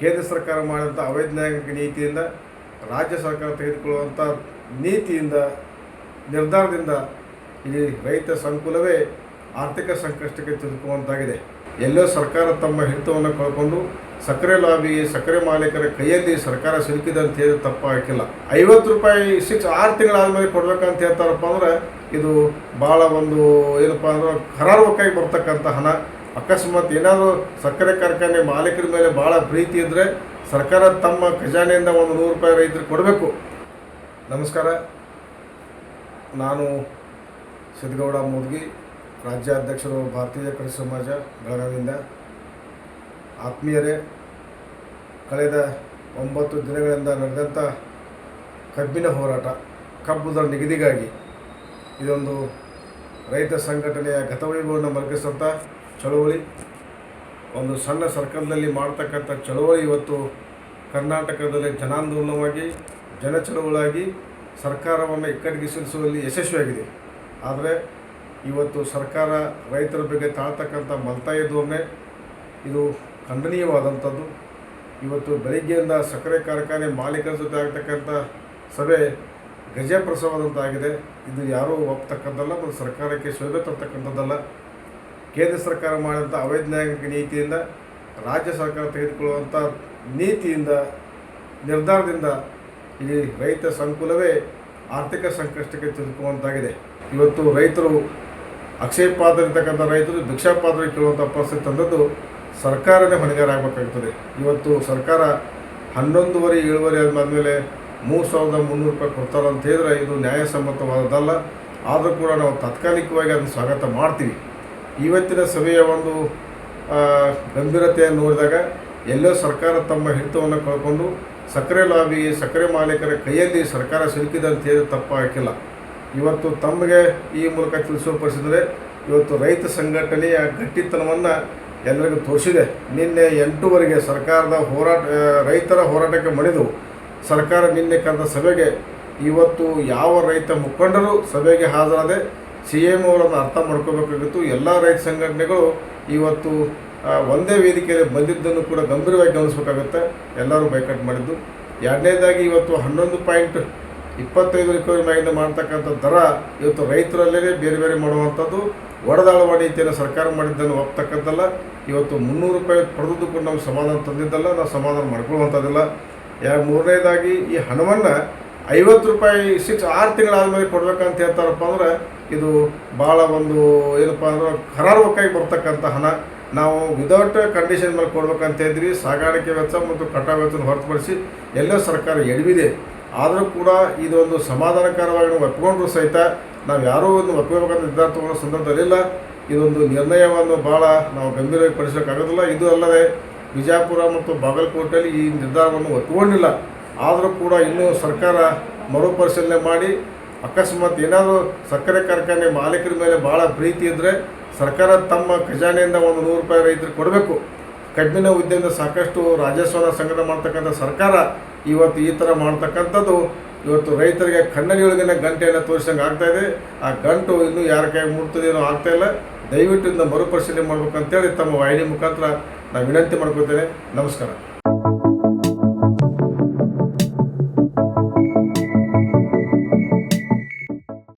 ಕೇಂದ್ರ ಸರ್ಕಾರ ಮಾಡಿದಂಥ ಅವೈಜ್ಞಾನಿಕ ನೀತಿಯಿಂದ ರಾಜ್ಯ ಸರ್ಕಾರ ತೆಗೆದುಕೊಳ್ಳುವಂಥ ನೀತಿಯಿಂದ, ನಿರ್ಧಾರದಿಂದ ಈ ರೈತ ಸಂಕುಲವೇ ಆರ್ಥಿಕ ಸಂಕಷ್ಟಕ್ಕೆ ತಿರುಗುವಂತಾಗಿದೆ ಎಲ್ಲೋ ಸರ್ಕಾರ ತಮ್ಮ ಹಿಡಿತವನ್ನು ಕಳ್ಕೊಂಡು ಸಕ್ಕರೆ ಲಾಬಿ, ಸಕ್ಕರೆ ಮಾಲೀಕರ ಕೈಯಲ್ಲಿ ಸರ್ಕಾರ ಸಿಲುಕಿದೆ ಅಂತ ಹೇಳಿ ತಪ್ಪಾಗಿಲ್ಲ. ಐವತ್ತು ರೂಪಾಯಿ ಸಿಕ್ಸ್ ಆರು ತಿಂಗಳಾದ್ಮೇಲೆ ಕೊಡ್ಬೇಕಂತ ಹೇಳ್ತಾರಪ್ಪ ಅಂದ್ರೆ ಇದು ಭಾಳ ಒಂದು ಏನಪ್ಪ ಅಂದ್ರೆ ಕರಾರುವಕ್ಕಾಗಿ ಬರ್ತಕ್ಕಂಥ ಹಣ. ಅಕಸ್ಮಾತ್ ಏನಾದರೂ ಸಕ್ಕರೆ ಕಾರ್ಖಾನೆ ಮಾಲೀಕರ ಮೇಲೆ ಭಾಳ ಪ್ರೀತಿ ಇದ್ದರೆ ಸರ್ಕಾರ ತಮ್ಮ ಖಜಾನೆಯಿಂದ ಒಂದು ನೂರು ರೂಪಾಯಿ ರೈತರಿಗೆ ಕೊಡಬೇಕು. ನಮಸ್ಕಾರ. ನಾನು ಸಿದ್ದಗೌಡ ಮೋದ್ಗಿ, ರಾಜ್ಯಾಧ್ಯಕ್ಷರು ಭಾರತೀಯ ಕೃಷಿ ಸಮಾಜ, ಬೆಳಗಾವಿಯಿಂದ. ಆತ್ಮೀಯರೇ, ಕಳೆದ ಒಂಬತ್ತು ದಿನಗಳಿಂದ ನಡೆದಂಥ ಕಬ್ಬಿನ ಹೋರಾಟ ಕಬ್ಬು ದರ ನಿಗದಿಗಾಗಿ ಇದೊಂದು ರೈತ ಸಂಘಟನೆಯ ಗತವೈಭವವನ್ನು ಮಲಗಿಸಂಥ ಚಳುವಳಿ. ಒಂದು ಸಣ್ಣ ಸರ್ಕಲ್ನಲ್ಲಿ ಮಾಡ್ತಕ್ಕಂಥ ಚಳುವಳಿ ಇವತ್ತು ಕರ್ನಾಟಕದಲ್ಲಿ ಜನಾಂದೋಲನವಾಗಿ ಜನ ಚಳುವಳಿಯಾಗಿ ಸರ್ಕಾರವನ್ನು ಇಕ್ಕಟ್ಟಿಗಿಸಿಸುವಲ್ಲಿ ಯಶಸ್ವಿಯಾಗಿದೆ. ಆದರೆ ಇವತ್ತು ಸರ್ಕಾರ ರೈತರ ಬಗ್ಗೆ ತಾಳ್ತಕ್ಕಂಥ ಮಲ್ತಾಯ ಇದು ಖಂಡನೀಯವಾದಂಥದ್ದು. ಇವತ್ತು ಬೆಳಿಗ್ಗೆಯಿಂದ ಸಕ್ಕರೆ ಕಾರ್ಖಾನೆ ಮಾಲೀಕರ ಜೊತೆ ಆಗ್ತಕ್ಕಂಥ ಸಭೆ ಗಜಪ್ರಸವದಂತಾಗಿದೆ. ಇದು ಯಾರೂ ಒಪ್ತಕ್ಕಂಥದ್ದಲ್ಲ ಮತ್ತು ಸರ್ಕಾರಕ್ಕೆ ಶೋಭೆ ತರ್ತಕ್ಕಂಥದ್ದಲ್ಲ. ಕೇಂದ್ರ ಸರ್ಕಾರ ಮಾಡಿದಂಥ ಅವೈಜ್ಞಾನಿಕ ನೀತಿಯಿಂದ ರಾಜ್ಯ ಸರ್ಕಾರ ತೆಗೆದುಕೊಳ್ಳುವಂಥ ನೀತಿಯಿಂದ, ನಿರ್ಧಾರದಿಂದ ಈ ರೈತ ಸಂಕುಲವೇ ಆರ್ಥಿಕ ಸಂಕಷ್ಟಕ್ಕೆ ತಿರುಗುವಂತಾಗಿದೆ ಇವತ್ತು ರೈತರು ಅಕ್ಷಯ ಇರ್ತಕ್ಕಂಥ ರೈತರು ಭಿಕ್ಷಾ ಪಾತ್ರ ಕೇಳುವಂಥ ಪರಿಸ್ಥಿತಿ ತಂದದ್ದು ಸರ್ಕಾರನೇ ಹೊಣೆಗಾರ ಆಗಬೇಕಾಗ್ತದೆ ಇವತ್ತು ಸರ್ಕಾರ ಹನ್ನೊಂದುವರೆ, ಏಳುವರೆ ಆದಮೇಲೆ ಮೂರು ಸಾವಿರದ ಮುನ್ನೂರು ರೂಪಾಯಿ ಕೊಡ್ತಾರೆ ಅಂತ ಹೇಳಿದ್ರೆ ಇದು ನ್ಯಾಯಸಮ್ಮತವಾದದ್ದಲ್ಲ. ಆದರೂ ಕೂಡ ನಾವು ತಾತ್ಕಾಲಿಕವಾಗಿ ಅದನ್ನು ಸ್ವಾಗತ ಮಾಡ್ತೀವಿ. ಇವತ್ತಿನ ಸಭೆಯ ಒಂದು ಗಂಭೀರತೆಯನ್ನು ನೋಡಿದಾಗ ಎಲ್ಲೋ ಸರ್ಕಾರ ತಮ್ಮ ಹಿಡಿತವನ್ನು ಕಳ್ಕೊಂಡು ಸಕ್ಕರೆ ಲಾಬಿ, ಸಕ್ಕರೆ ಮಾಲೀಕರ ಕೈಯಲ್ಲಿ ಸರ್ಕಾರ ಸಿಲುಕಿದೆ ಅಂತ ಹೇಳಿ ತಪ್ಪಾಗಿಲ್ಲ ಇವತ್ತು ತಮಗೆ ಈ ಮೂಲಕ ತಿಳಿಸೋಪಡಿಸಿದರೆ ಇವತ್ತು ರೈತ ಸಂಘಟನೆಯ ಗಟ್ಟಿತನವನ್ನು ಎಲ್ಲರಿಗೂ ತೋರಿಸಿದೆ. ನಿನ್ನೆ ಎಂಟೂವರೆಗೆ ಸರ್ಕಾರದ ಹೋರಾಟ ರೈತರ ಹೋರಾಟಕ್ಕೆ ಮಣಿದು ಸರ್ಕಾರ ನಿನ್ನೆ ಕರೆದ ಸಭೆಗೆ ಇವತ್ತು ಯಾವ ರೈತ ಮುಖಂಡರು ಸಭೆಗೆ ಹಾಜರಾದೆ ಸಿ ಎಂ ಅವರನ್ನು ಅರ್ಥ ಮಾಡ್ಕೋಬೇಕಾಗಿತ್ತು. ಎಲ್ಲ ರೈತ ಸಂಘಟನೆಗಳು ಇವತ್ತು ಒಂದೇ ವೇದಿಕೆಯಲ್ಲಿ ಬಂದಿದ್ದನ್ನು ಕೂಡ ಗಂಭೀರವಾಗಿ ಗಮನಿಸಬೇಕಾಗುತ್ತೆ. ಎಲ್ಲರೂ ಬೈಕಟ್ ಮಾಡಿದ್ದು. ಎರಡನೇದಾಗಿ ಇವತ್ತು ಹನ್ನೊಂದು ಪಾಯಿಂಟ್ ಇಪ್ಪತ್ತೈದು ರಿಕವರಿ ಮ್ಯಾಗಿಂದ ಮಾಡ್ತಕ್ಕಂಥ ದರ ಇವತ್ತು ರೈತರಲ್ಲೇ ಬೇರೆ ಬೇರೆ ಮಾಡುವಂಥದ್ದು. ಒಡೆದಾಳುವ ನೀತಿಯನ್ನು ಸರ್ಕಾರ ಮಾಡಿದ್ದನ್ನು ಒಪ್ತಕ್ಕಂಥಲ್ಲ ಇವತ್ತು ಮುನ್ನೂರು ರೂಪಾಯಿ ಪಡೆದು ಕೂಡ ನಮ್ಗೆ ಸಮಾಧಾನ ತಂದಿದ್ದಲ್ಲ. ನಾವು ಸಮಾಧಾನ ಮಾಡ್ಕೊಳ್ಳುವಂಥದ್ದಿಲ್ಲ. ಯಾ ಮೂರನೇದಾಗಿ ಈ ಹಣವನ್ನು ಐವತ್ತು ರೂಪಾಯಿ ಸಿಕ್ಸ್ ಆರು ತಿಂಗಳಾದ್ಮೇಲೆ ಕೊಡಬೇಕಂತ ಹೇಳ್ತಾರಪ್ಪ ಅಂದ್ರೆ ಇದು ಭಾಳ ಒಂದು ಏನಪ್ಪ ಅಂದ್ರೆ ಕರಾರುವಕ್ಕಾಗಿ ಬರ್ತಕ್ಕಂಥ ಹಣ. ನಾವು ವಿದೌಟ್ ಕಂಡೀಷನ್ ಮೇಲೆ ಕೊಡ್ಬೇಕಂತ ಇದ್ರಿ, ಸಾಗಾಣಿಕೆ ವೆಚ್ಚ ಮತ್ತು ಕಟ್ಟ ವೆಚ್ಚನ ಹೊರತುಪಡಿಸಿ ಎಲ್ಲೋ ಸರ್ಕಾರ ಎಡವಿದೆ. ಆದರೂ ಕೂಡ ಇದೊಂದು ಸಮಾಧಾನಕರವಾಗಿ ನಾವು ಒಪ್ಕೊಂಡ್ರು ಸಹಿತ ನಾವು ಯಾರೂ ಒಂದು ಒಪ್ಕೋಬೇಕಂತ ನಿರ್ಧಾರ ತಗೊಳ್ಳೋ ಸಂದರ್ಭದಲ್ಲಿಲ್ಲ ಇದೊಂದು ನಿರ್ಣಯವನ್ನು ಭಾಳ ನಾವು ಗಂಭೀರವಾಗಿ ಪಡಿಸೋಕ್ಕಾಗೋದಿಲ್ಲ ಇದು ಅಲ್ಲದೆ ವಿಜಯಪುರ ಮತ್ತು ಬಾಗಲಕೋಟೆಯಲ್ಲಿ ಈ ನಿರ್ಧಾರವನ್ನು ಒಪ್ಪಿಕೊಂಡಿಲ್ಲ ಆದರೂ ಕೂಡ ಇನ್ನೂ ಸರ್ಕಾರ ಮರುಪರಿಶೀಲನೆ ಮಾಡಿ ಅಕಸ್ಮಾತ್ ಏನಾದರೂ ಸಕ್ಕರೆ ಕಾರ್ಖಾನೆ ಮಾಲೀಕರ ಮೇಲೆ ಭಾಳ ಪ್ರೀತಿ ಇದ್ದರೆ ಸರ್ಕಾರ ತಮ್ಮ ಖಜಾನೆಯಿಂದ ಒಂದು ನೂರು ರೂಪಾಯಿ ರೈತರಿಗೆ ಕೊಡಬೇಕು. ಕಬ್ಬಿನ ಉದ್ಯಮದ ಸಾಕಷ್ಟು ರಾಜಸ್ವನ ಸಂಗ್ರಹ ಮಾಡ್ತಕ್ಕಂಥ ಸರ್ಕಾರ ಇವತ್ತು ಈ ಥರ ಮಾಡ್ತಕ್ಕಂಥದ್ದು. ಇವತ್ತು ರೈತರಿಗೆ ಕಣ್ಣನಿಯೊಳಗಿನ ಗಂಟೆಯನ್ನು ತೋರಿಸಂಗೆ ಇದೆ. ಆ ಗಂಟು ಇನ್ನೂ ಯಾರ ಕೈ ಮುಟ್ತದೇನೋ ಆಗ್ತಾ ಇಲ್ಲ. ದಯವಿಟ್ಟು ಇದನ್ನ ಮರುಪರಿಶೀಲನೆ ಮಾಡ್ಬೇಕಂತೇಳಿ ತಮ್ಮ ವಾಹಿನಿ ಮುಖಾಂತರ ನಾನು ವಿನಂತಿ ಮಾಡ್ಕೊತೇನೆ ನಮಸ್ಕಾರ.